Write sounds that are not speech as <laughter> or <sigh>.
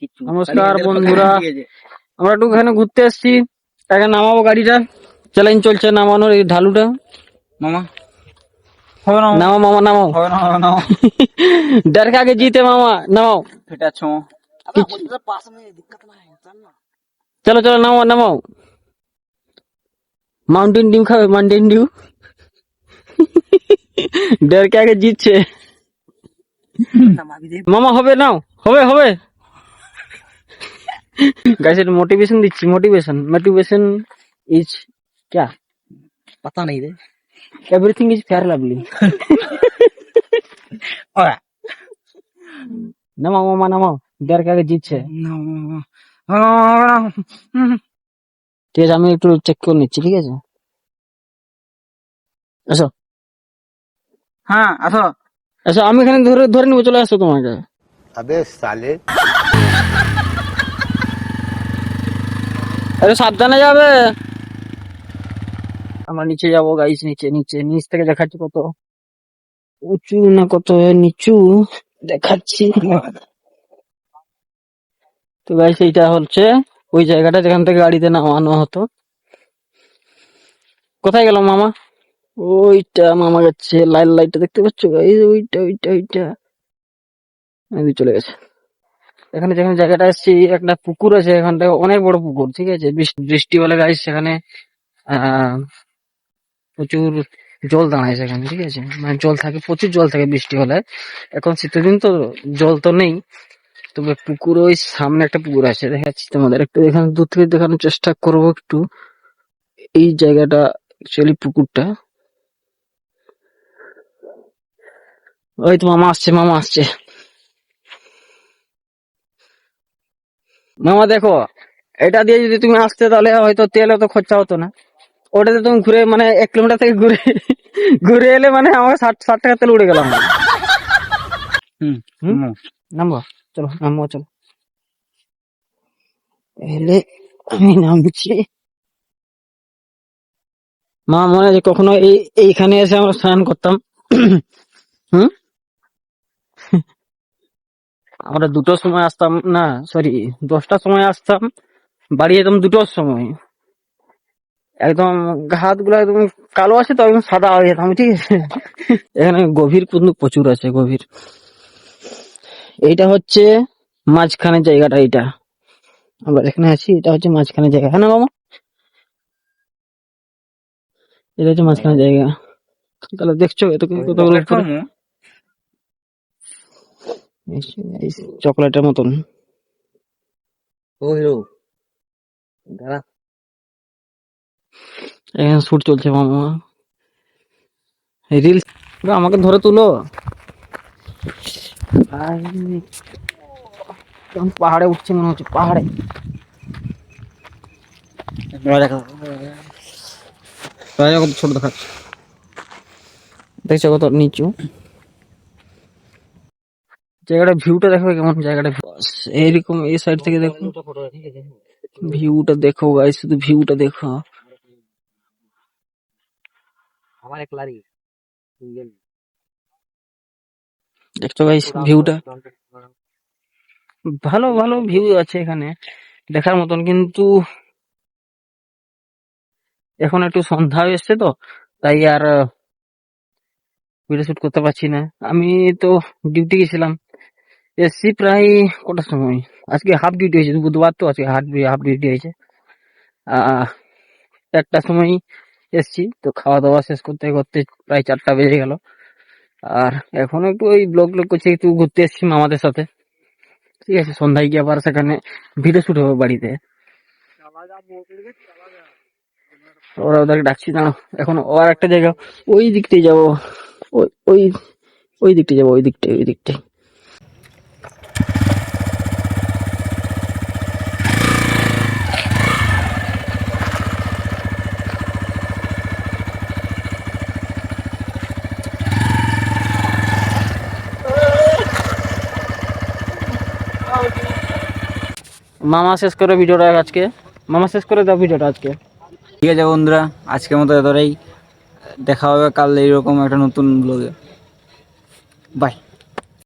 নমস্কার বন্ধুরা। আমরা একটু এখানে ঘুরতে এসছি। তাকে নামাবো গাড়িটা। চ্যালেঞ্জ চলছে নামানোর এই ঢালুটা। মামা। নামো মামা। নামো <laughs> ডর জিতে মামা নামো ফেটা ছো চলো চলো নামো নামাও। মাউন্টেন ডিম খাবে মাউন্টেন ডিউ ডর আগে জিতছে। <laughs> মামা হবে নাও। হবে হবে। গাইস এটা মোটিভেশন দিচ্ছি মোটিভেশন মোটিভেশন ইজ क्या पता नहीं रे एवरीथिंग इज फेयर लवली ओए নামাও মামা নামাও ডর কে আগে জিতছে ঠিক আছে আমি একটু চেক করে নিচ্ছি ঠিক আছে আসো হ্যাঁ আসো আচ্ছা আমি এখানে ধরে ধরে নিবো চলে আসো তোমাকে अबे साले আরে সাবধানে যাবে। আমরা নিচে যাব গাইস নিচে নিচে, নিচ থেকে দেখাচ্ছি কত। উঁচু না কত নিচু, দেখাচ্ছি। তো গাইস এইটা হচ্ছে ওই জায়গাটা যেখান থেকে গাড়িতে নামানো হতো। কোথায় গেল মামা? ওইটা মামা যাচ্ছে, লাইট, লাইটটা দেখতে পাচ্ছ ওইটা ওইটা ওইটা। চলে গেছে। এখানে যেখানে জায়গাটা এসছি, একটা পুকুর আছে এখানটা অনেক বড় পুকুর, ঠিক আছে? বৃষ্টি হলে গাইস সেখানে, আহ, প্রচুর জল দাঁড়ায় সেখানে, ঠিক আছে? মানে জল থাকে, প্রচুর জল থাকে বৃষ্টি হলে। এখন শীতের দিন তো জল তো নেই। তবে পুকুর ওই সামনে একটা পুকুর আছে, দেখাচ্ছি তোমাদের। একটু এখানে, দূর থেকে দেখানোর চেষ্টা করব একটু। এই জায়গাটা অ্যাকচুয়ালি পুকুরটা। ওই তো মামা আসছে মামা আসছে। মামা দেখো এটা দিয়ে যদি তুমি আসতে তাহলে হয়তো তেল অত খরচা হতো না। ওটাতে তুমি ঘুরে মানে এক কিলোমিটার থেকে ঘুরে ঘুরে এলে মানে আমার ষাট ষাট টাকা তেল উড়ে গেলাম হুম হুম? হুম। নামবো? চলো নামবো চলো। এলে আমি নামছি। মা মনে আছে কখনো এই এইখানে এসে আমরা স্নান করতাম। হুম? আমরা দুটোর সময় আসতাম না সরি দশটার সময় আসতাম বাড়ি যেতাম দুটোর সময়। একদম হাতগুলো একদম কালো আছে তো একদম সাদা হয়ে যেতাম ঠিক আছে? এখানে গভীর কিন্তু প্রচুর আছে গভীর। এইটা হচ্ছে মাঝখানে জায়গাটা এইটা। আমরা এখানে আছি এটা হচ্ছে মাঝখানে জায়গা। হ্যাঁ না মামা? এটা হচ্ছে মাঝখানে জায়গা। তাহলে দেখছ এত কতগুলো দেখো উপরে? মু। এই- এই চকলেটের মতন। ও হিরো দাঁড়া। এখানে শুট চলছে মামা। রিলস আমাকে ধরে তুলো। পাহাড়ে উঠছে মনে হচ্ছে পাহাড়ে। দেখো ছোট দেখাচ্ছে। দেখছ কত নিচু? জায়গাটা ভিউটা দেখো কেমন জায়গাটা বাস, এইরকম এই সাইড থেকে দেখো ভিউটা দেখো গাইস শুধু ভিউটা দেখো। আমার এক লারি দেখছ গাইস ভিউটা ভালো ভালো ভিউ আছে এখানে দেখার মতন। কিন্তু এখন একটু সন্ধ্যা হয়ে এসছে তো তাই আর ভিডিও শুট করতে পারছি না। আমি তো ডিউটি গেছিলাম। এসছি প্রায় কটার সময়? আজকে হাফ ডিউটি হয়েছে বুধবার তো আজকে হাফ হাফ ডিউটি হয়েছে। আহ একটা সময় এসছি তো খাওয়া দাওয়া শেষ করতে করতে প্রায় চারটা বেজে গেল। আর এখন একটু ওই ব্লগ ব্লগ করছি, একটু ঘুরতে এসছি মামাদের সাথে। ঠিক আছে, সন্ধ্যায় গিয়ে আবার সেখানে ভিডিও শুট হবে বাড়িতে। ওরা ওদেরকে ডাকছি দাঁড়ো এখন ও আর একটা জায়গা, ওই দিকটাই যাব। ওই ওই ওই দিকটাই যাব, ওই দিকটাই ওই দিকটাই মামা শেষ করে ভিডিওটা আজকে। মামা শেষ করে দাও ভিডিওটা আজকে। ঠিক আছে বন্ধুরা, আজকের মতো এতটাই দেখা হবে কাল এইরকম একটা নতুন ব্লগে বাই